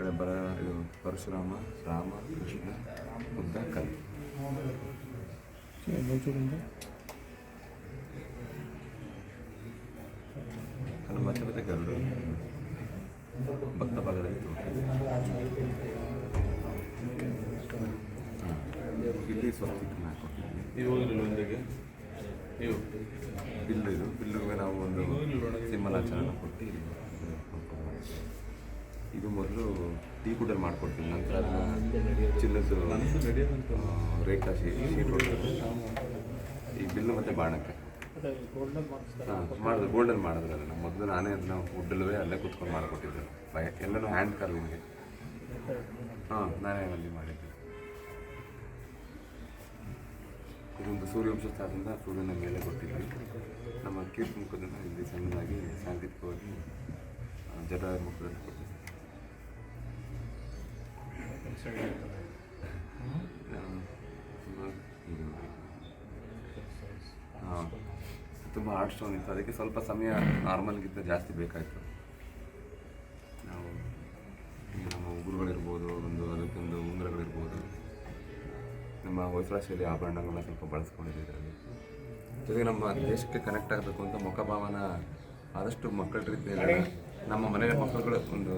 ಕಡೆ ಬರ ಇದು ಪರಶುರಾಮ ರಾಮ ಕೃಷ್ಣ ಬುದ್ಧ ಕಲ್ ಹನುಮ ಮತ್ತೆ ಮತ್ತೆ ಗರುಡು ಭಕ್ತ ಭಾಗದಲ್ಲಿ ತೋರಿಸಿದೆ. ಹಾ. ಇಲ್ಲಿ ಸ್ವಲ್ಪ ಚಿಕ್ಕನ ಹಾಕೊಟ್ಟಿದ್ವಿ ನೀವು ಹೋಗಿರಲಿಲ್ಲ ಒಂದಿಗೆ ನೀವು ಬಿಲ್ಲು ಇದು ಬಿಲ್ಲುಗೆ ನಾವು ಒಂದು ಸಿಂಹಲಾಚರಣ ಕೊಟ್ಟು ಇದು ಮಾಡ್ಕೊಂಡು ಇದು ಮೊದಲು ಟೀ ಕುಡಲ್ಲಿ ಮಾಡ್ಕೊಡ್ತೀನಿ ನಂತರ ಚಿನ್ನದ್ದು ಹೊಡ್ದು. ಈ ಬಿಲ್ಲು ಮತ್ತೆ ಬಾಣಕ್ಕೆ. ಹಾಂ ಮಾಡಿದ್ರು ಗೋಲ್ಡನ್ ಮಾಡಿದ್ರು ಅದನ್ನು. ಮೊದಲು ನಾನೇ ಅದನ್ನ ಫುಡ್ಡಲ್ಲೇ ಅಲ್ಲೇ ಕೂತ್ಕೊಂಡು ಮಾಡಿಕೊಟ್ಟಿದ್ದೆ. ಬಯ ಎಲ್ಲನೂ ಹ್ಯಾಂಡ್ ಕಾರ್ವಿಂಗ್ಗೆ ಹಾಂ ನಾನೇ ಅಲ್ಲಿ ಮಾಡಿದ್ದೆ. ಇದೊಂದು ಸೂರ್ಯವಂಶ ಸ್ಥಾನದಿಂದ ಸೂರ್ಯನ ಮೇಲೆ ಕೊಟ್ಟಿದ್ವಿ ನಮ್ಮ ಕೀರ್ತಿ ಮುಖದಿಂದ ಇಲ್ಲಿ ಸಣ್ಣದಾಗಿ ಸಾಂಕೇತಿಕವಾಗಿ ಜಟಾಯ ಜಡ ಮುಖದಲ್ಲಿ ತುಂಬ ಹಾರ್ಡ್ ಸ್ಟೋನ್ ಇತ್ತು. ಅದಕ್ಕೆ ಸ್ವಲ್ಪ ಸಮಯ ನಾರ್ಮಲ್ಗಿಂತ ಜಾಸ್ತಿ ಬೇಕಾಯಿತು. ನಾವು ನಮ್ಮ ಉಗುರುಗಳಿರ್ಬೋದು ಒಂದು ಅದಕ್ಕೊಂದು ಉಂಗುರಗಳಿರ್ಬೋದು. ನಮ್ಮ ಹೊಯ್ಸಳ ಶೈಲಿ ಆಭರಣಗಳನ್ನ ಸ್ವಲ್ಪ ಬಳಸ್ಕೊಂಡಿದ್ದೀವಿ ಜೊತೆಗೆ ನಮ್ಮ ದೇಶಕ್ಕೆ ಕನೆಕ್ಟ್ ಆಗಬೇಕು ಅಂತ ಮುಖಭಾವನ ಆದಷ್ಟು ಮಕ್ಕಳ ರೀತಿಯಲ್ಲಿ ನಮ್ಮ ಮನೆಯ ಮಕ್ಕಳುಗಳು ಒಂದು.